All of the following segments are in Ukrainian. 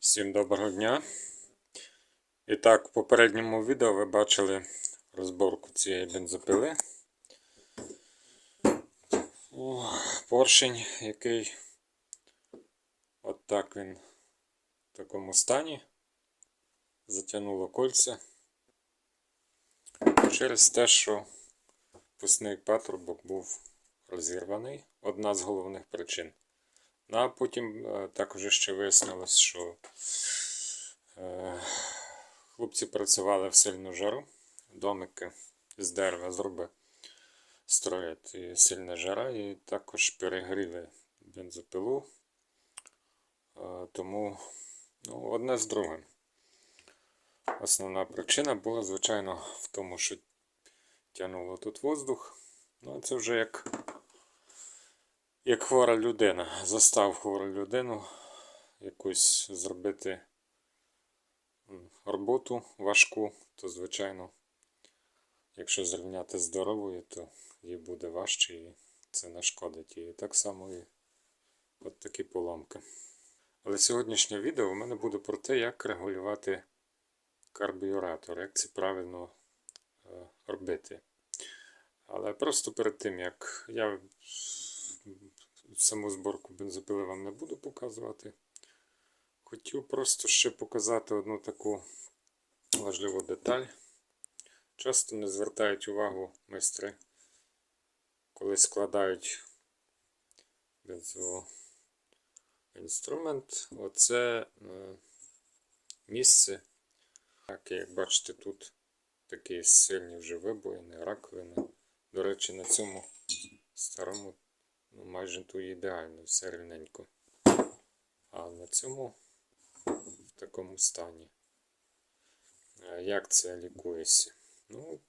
Всім доброго дня. І так, в попередньому відео ви бачили розборку цієї бензопили. О, поршень, який от так він в такому стані. Затягнуло кольця через те, що пусний патрубок був розірваний. Одна з головних причин. Ну, а потім е, також ще вияснилось, що е, хлопці працювали в сильну жару. Домики з дерева зроби строять і сильна жара, і також перегріли бензопилу. Е, тому ну, одне з другим. Основна причина була, звичайно, в тому, що тягнуло тут воздух. Ну, це вже як як хвора людина. Застав хвору людину якусь зробити роботу важку, то, звичайно, якщо зрівняти здоровою, то їй буде важче і це нашкодить їй. Так само і от такі поломки. Але сьогоднішнє відео у мене буде про те, як регулювати карбюратор, як це правильно е, робити. Але просто перед тим, як я саму зборку бензопили вам не буду показувати. Хотів просто ще показати одну таку важливу деталь. Часто не звертають увагу майстри, коли складають бензоінструмент. Оце е, місце, так, як бачите, тут такі сильні вже вибоїни, раковини. До речі, на цьому старому ну, майже тут ідеально, все рівненько. А на цьому в такому стані. Як це лікується? Ну,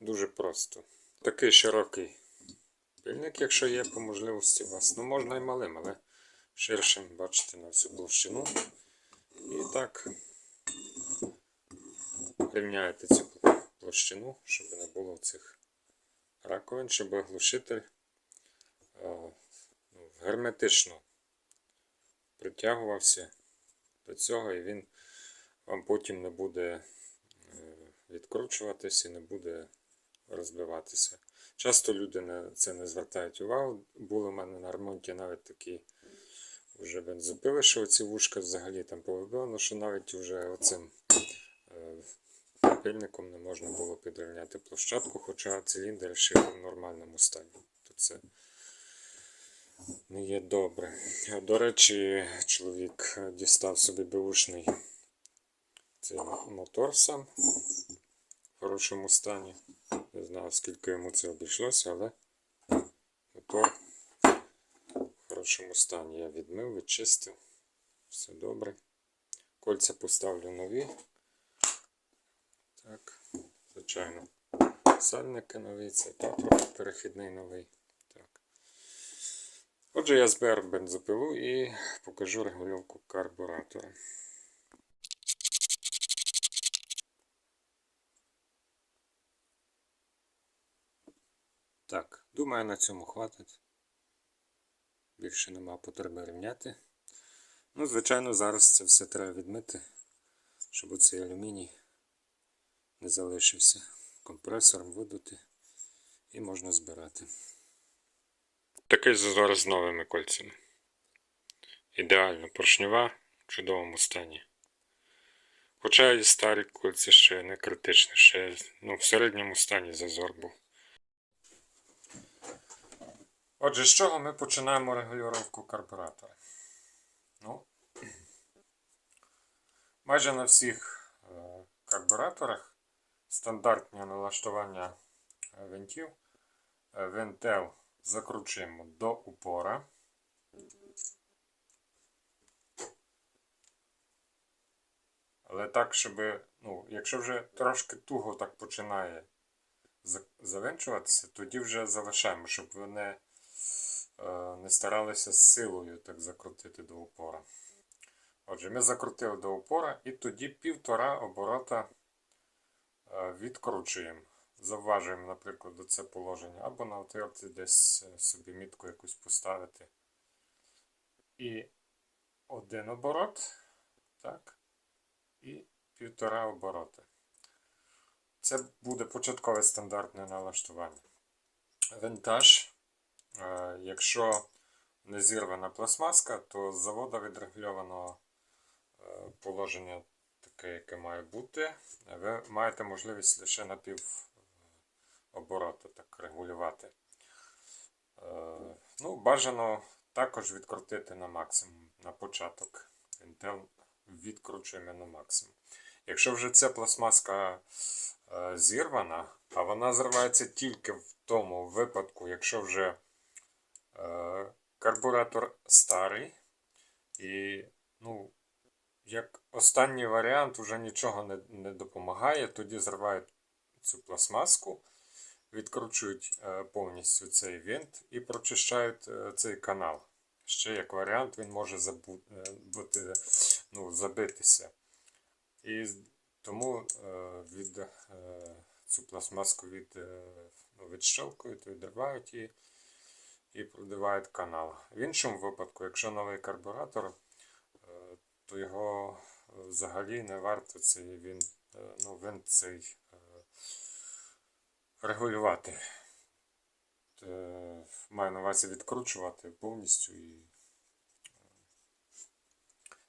дуже просто. Такий широкий пильник, якщо є по можливості у вас. Ну, можна і малим, але ширшим, бачите, на всю площину. І так рівняєте цю площину, щоб не було цих раковин, щоб глушитель герметично притягувався до цього, і він вам потім не буде відкручуватися і не буде розбиватися. Часто люди на це не звертають увагу. Було в мене на ремонті навіть такі вже бензопили, що оці вушка взагалі там повибивано, що навіть вже оцим пильником не можна було підрівняти площадку, хоча циліндр ще в нормальному стані. То це не є добре. До речі, чоловік дістав собі беушний цей мотор сам в хорошому стані. Не знаю, скільки йому це обійшлося, але мотор в хорошому стані. Я відмив, відчистив. Все добре. Кольця поставлю нові. Так, звичайно. Сальники нові, це патрубок перехідний новий. Отже, я зберу бензопилу і покажу регулювку карбуратора. Так, думаю, на цьому хватить. Більше нема потреби рівняти. Ну, звичайно, зараз це все треба відмити, щоб оцей алюміній не залишився компресором видути і можна збирати. Такий зазор з новими кольцями. Ідеально поршнева в чудовому стані. Хоча і старі кольці ще не критичні, ще ну, в середньому стані зазор був. Отже, з чого ми починаємо регулювання карбюратора? Ну, майже на всіх е, карбюраторах стандартне налаштування винтів. Е, Винтел закручуємо до упора. Але так, щоб, ну, якщо вже трошки туго так починає завинчуватися, тоді вже залишаємо, щоб вони е, не старалися з силою так закрутити до упора. Отже, ми закрутили до упора і тоді півтора оборота Е, відкручуємо. Завважуємо, наприклад, до це положення, або на отвірці десь е, собі мітку якусь поставити. І один оборот, так, і півтора обороти. Це буде початкове стандартне налаштування. Винтаж, е, якщо не зірвана пластмаска, то з заводу відрегульовано е, положення таке, яке має бути. Ви маєте можливість лише на пів оборота так регулювати. Е, Ну, бажано також відкрутити на максимум на початок. Intel відкручуємо на максимум. Якщо вже ця пластмаска е, зірвана, а вона зривається тільки в тому випадку, якщо вже е, карбуратор старий, і, ну, як останній варіант вже нічого не, не допомагає, тоді зривають цю пластмаску, відкручують е, повністю цей винт і прочищають е, цей канал. Ще як варіант, він може забу- е, бути, ну, забитися. І тому від, цю пластмаску від, ну, відривають її і продивають канал. В іншому випадку, якщо новий карбуратор, то його взагалі не варто цей він, ну, він цей регулювати. Е, Маю на увазі відкручувати повністю і е,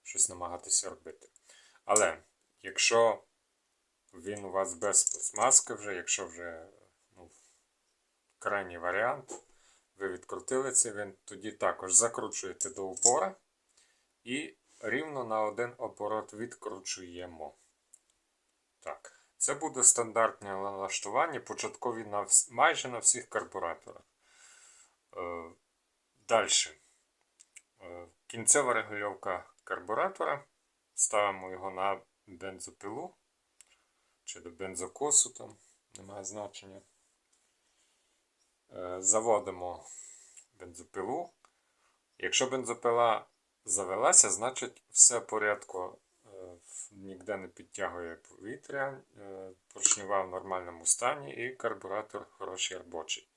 щось намагатися робити. Але якщо він у вас без пластмаски вже, якщо вже ну, крайній варіант, ви відкрутили цей він, тоді також закручуєте до упора і рівно на один оборот відкручуємо. Так. Це буде стандартне налаштування, початкові на вс- майже на всіх карбураторах. Е, Далі. Е, Кінцева регульовка карбуратора. Ставимо його на бензопилу чи до бензокосу, там немає значення. Е, Заводимо бензопилу. Якщо бензопила завелася, значить все в порядку. Ніде не підтягує повітря, е, поршнева в нормальному стані і карбуратор хороший робочий.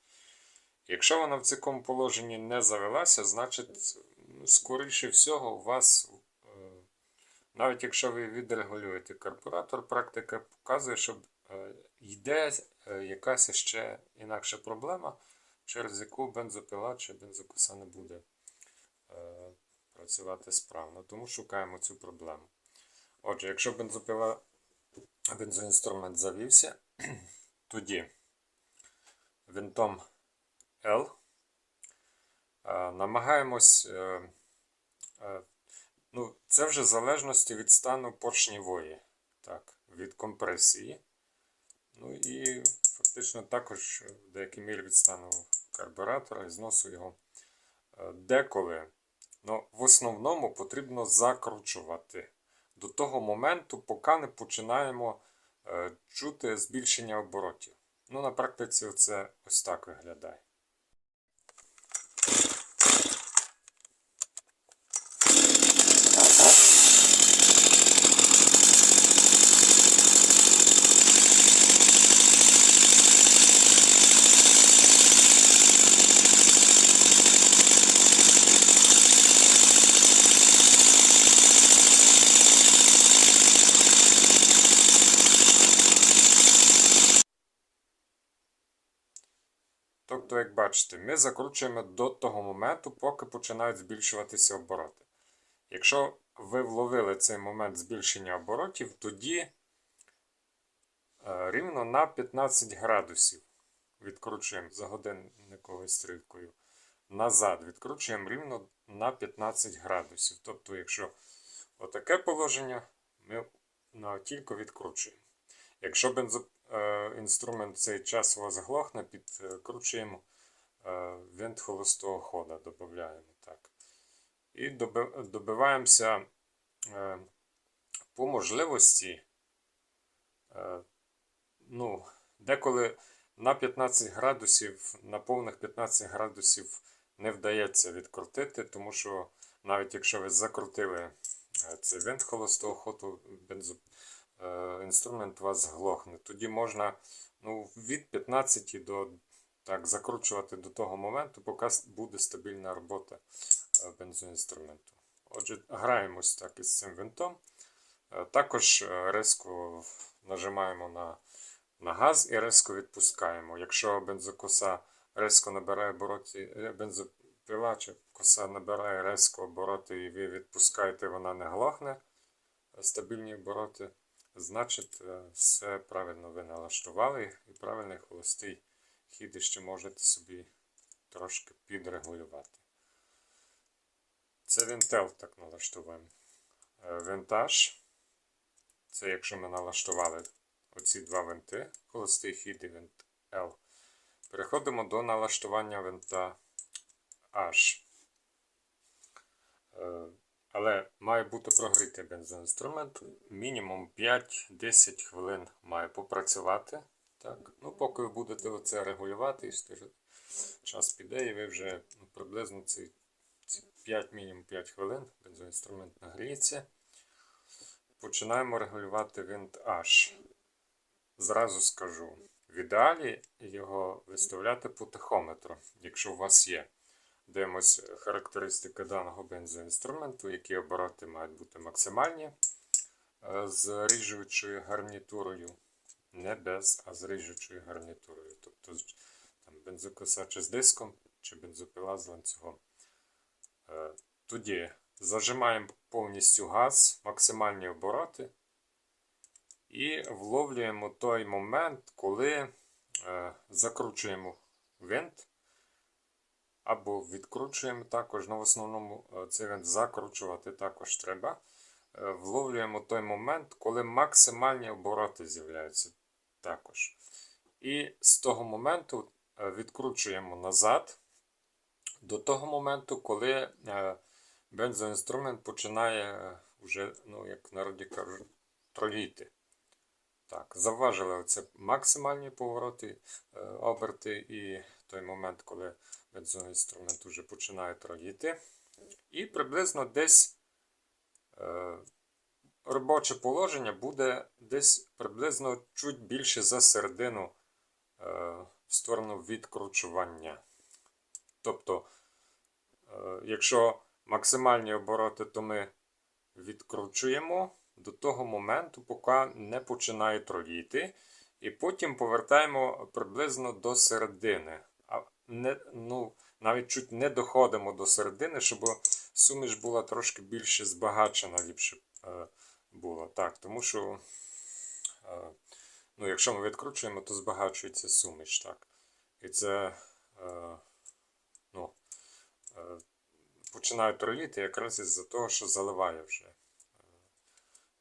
Якщо вона в цьому положенні не завелася, значить, ну, скоріше всього, у вас, е, навіть якщо ви відрегулюєте карбуратор, практика показує, що е, йде якась ще інакша проблема, через яку бензопила чи бензокоса не буде працювати справно. Тому шукаємо цю проблему. Отже, якщо бензопила, бензоінструмент завівся, тоді винтом L е, намагаємось, е, е, ну, це вже в залежності від стану поршневої, так, від компресії. Ну і фактично також в деякій мірі від стану карбюратора і зносу його. Деколи, ну, в основному потрібно закручувати до того моменту, поки не починаємо е, чути збільшення оборотів. Ну, на практиці це ось так виглядає. Тобто, як бачите, ми закручуємо до того моменту, поки починають збільшуватися обороти. Якщо ви вловили цей момент збільшення оборотів, тоді е, рівно на 15 градусів відкручуємо за годинниковою стрілкою. Назад відкручуємо рівно на 15 градусів. Тобто, якщо отаке положення, ми на тільки відкручуємо. Якщо бензо, е, інструмент цей час у вас глохне, підкручуємо винт холостого хода, додаємо так. І добиваємося е, по можливості, е, ну, деколи на 15 градусів, на повних 15 градусів не вдається відкрутити, тому що навіть якщо ви закрутили е, цей винт холостого ходу, е, інструмент у вас глохне. Тоді можна ну, від 15 до так, закручувати до того моменту, поки буде стабільна робота е, бензоінструменту. Отже, граємось так із цим винтом. Е, Також е, резко нажимаємо на, на газ і резко відпускаємо. Якщо бензокоса резко набирає обороти, бензопила чи коса набирає резко обороти і ви відпускаєте, вона не глохне, стабільні обороти, значить все правильно ви налаштували і правильний холостий хід ще можете собі трошки підрегулювати. Це винтел так налаштуємо. Е, Винтаж. Це якщо ми налаштували оці два винти, холостий хід і винт L. Переходимо до налаштування винта H. Е, Але має бути прогрітий бензоінструмент. Мінімум 5-10 хвилин має попрацювати. Так? Ну, поки ви будете оце регулювати, час піде, і ви вже ну, приблизно ці, ці 5, мінімум 5 хвилин бензоінструмент нагріється. Починаємо регулювати винт H. Зразу скажу, в ідеалі його виставляти по тахометру, якщо у вас є. Дивимось характеристики даного бензоінструменту, які обороти мають бути максимальні е, з ріжучою гарнітурою. Не без, а з ріжучою гарнітурою. Тобто там, бензокоса з диском, чи бензопила з ланцюгом. Е, Тоді зажимаємо повністю газ, максимальні обороти. І вловлюємо той момент, коли е, закручуємо винт. Або відкручуємо також, ну в основному е, цей винт закручувати також треба. Е, Вловлюємо той момент, коли максимальні обороти з'являються також. І з того моменту е, відкручуємо назад до того моменту, коли е, бензоінструмент починає е, вже, ну, як народі кажуть, троліти. Так, завважили оце максимальні повороти, оберти і той момент, коли бензоінструмент вже починає троїти. І приблизно десь робоче положення буде десь приблизно чуть більше за середину е, в сторону відкручування. Тобто, е, якщо максимальні обороти, то ми відкручуємо до того моменту, поки не починає троїти. І потім повертаємо приблизно до середини. А не, ну, навіть чуть не доходимо до середини, щоб суміш була трошки більше збагачена, ліпше е, було. Так, тому що, е, ну, якщо ми відкручуємо, то збагачується суміш. Так. І це е, ну, е, починає троліти якраз із-за того, що заливає вже.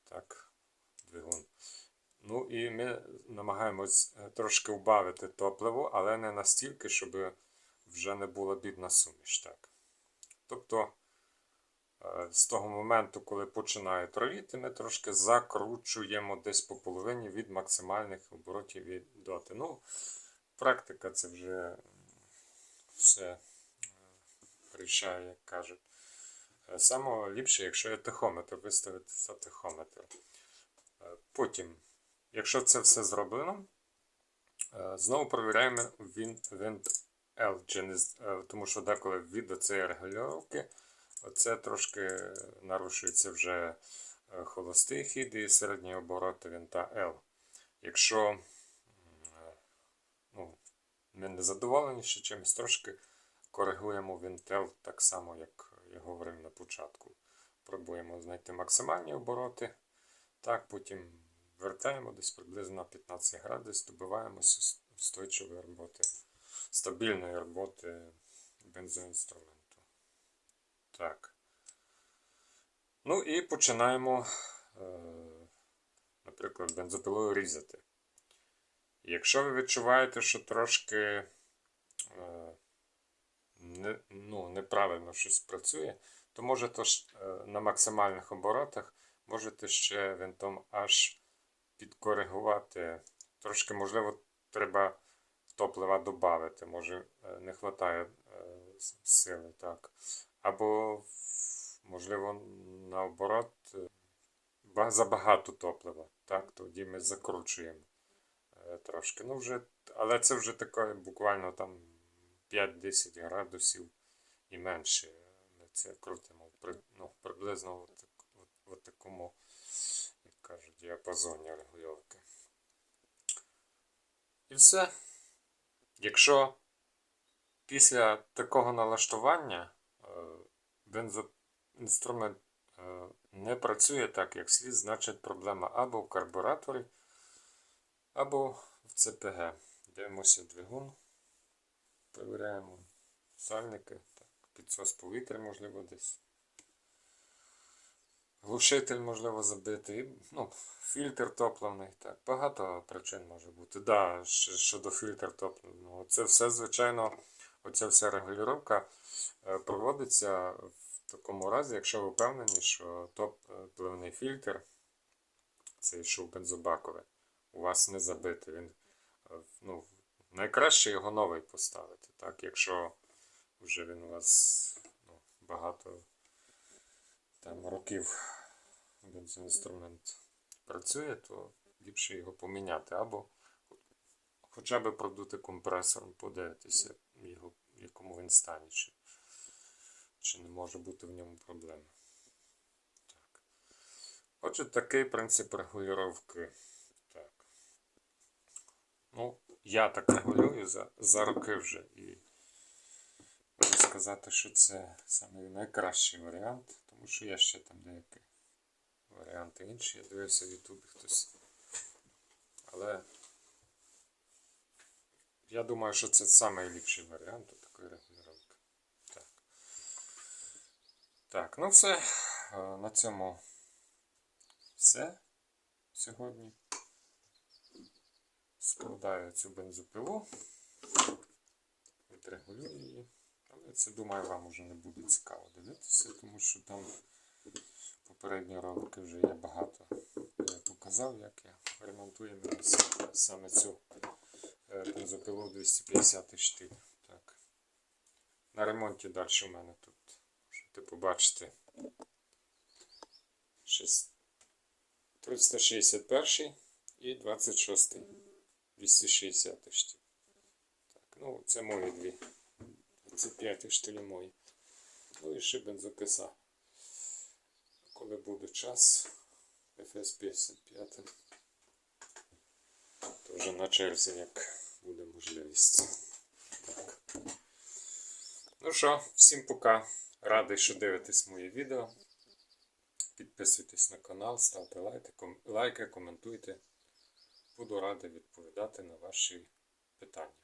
Так, двигун. Ну і ми намагаємось трошки вбавити топливо, але не настільки, щоб вже не була бідна суміш. Так. Тобто з того моменту, коли починає троїти, ми трошки закручуємо десь по половині від максимальних оборотів від доти. Ну, практика це вже все е, рішає, як кажуть. Е, Саме ліпше, якщо є тахометр, виставити за тахометр. Е, Потім, якщо це все зроблено, е, знову перевіряємо Win- Wind L, е, тому що деколи від цієї регулювання оце трошки нарушується вже е, холостий хід і середні обороти винта L. Якщо ну, ми не задоволені ще чимось, трошки коригуємо винтел так само, як я говорив на початку. Пробуємо знайти максимальні обороти. Так, потім вертаємо десь приблизно на 15 градусів, добиваємося ус- устойчивої роботи, стабільної роботи бензоінструменту. Так. Ну і починаємо, е, наприклад, бензопилою різати. Якщо ви відчуваєте, що трошки е, не, ну, неправильно щось працює, то можете е, на максимальних оборотах можете ще винтом аж підкоригувати. Трошки, можливо, треба топлива додати, може не вистачає сили. так. Або, можливо, наоборот, забагато топлива. Так? Тоді ми закручуємо е, трошки. Ну, вже, але це вже таке буквально там 5-10 градусів і менше. Ми це крутимо ну, приблизно в, в, в такому, як кажуть, діапазоні регульовки. І все. Якщо після такого налаштування бензоінструмент е, не працює так, як слід, значить проблема або в карбураторі, або в ЦПГ. Дивимося двигун, перевіряємо сальники, так, підсос повітря, можливо, десь. Глушитель можливо забитий, ну, фільтр топливний, так, багато причин може бути. Да, щодо фільтр топливного. Це все, звичайно, оця вся регулювання е, проводиться в такому разі, якщо ви впевнені, що топливний фільтр, цей що бензобаковий, у вас не забитий. Він, е, ну, найкраще його новий поставити, так, якщо вже він у вас ну, багато там років бензоінструмент працює, то ліпше його поміняти. Або хоча б продути компресором, подивитися, його, в якому він стані, чи, чи не може бути в ньому проблеми. Так. Отже, такий принцип регулювання. Так. Ну, я так регулюю за, за роки вже. І можу сказати, що це саме найкращий варіант, тому що є ще там деякі варіанти інші. Я дивився в Ютубі хтось. Але я думаю, що це найліпший варіант такої регулювання. Так. Так, ну все. Е, На цьому все сьогодні. Складаю цю бензопилу, відрегулюю її. Але це, думаю, вам уже не буде цікаво дивитися, тому що там попередні ролики вже є багато. Я показав, як я ремонтую саме цю е, бензопилу 250 штиль. Так. На ремонті далі у мене тут, можете побачити, 361 і 26. 260 штиль. Так, ну це мої дві. 25 штилі мої. Ну і ще бензокиса. Коли буде час, FS 55. То вже на черзі, як буде можливість. Так. Ну що, всім пока. Радий, що дивитесь моє відео. Підписуйтесь на канал, ставте лайки, ком- лайки, коментуйте. Буду радий відповідати на ваші питання.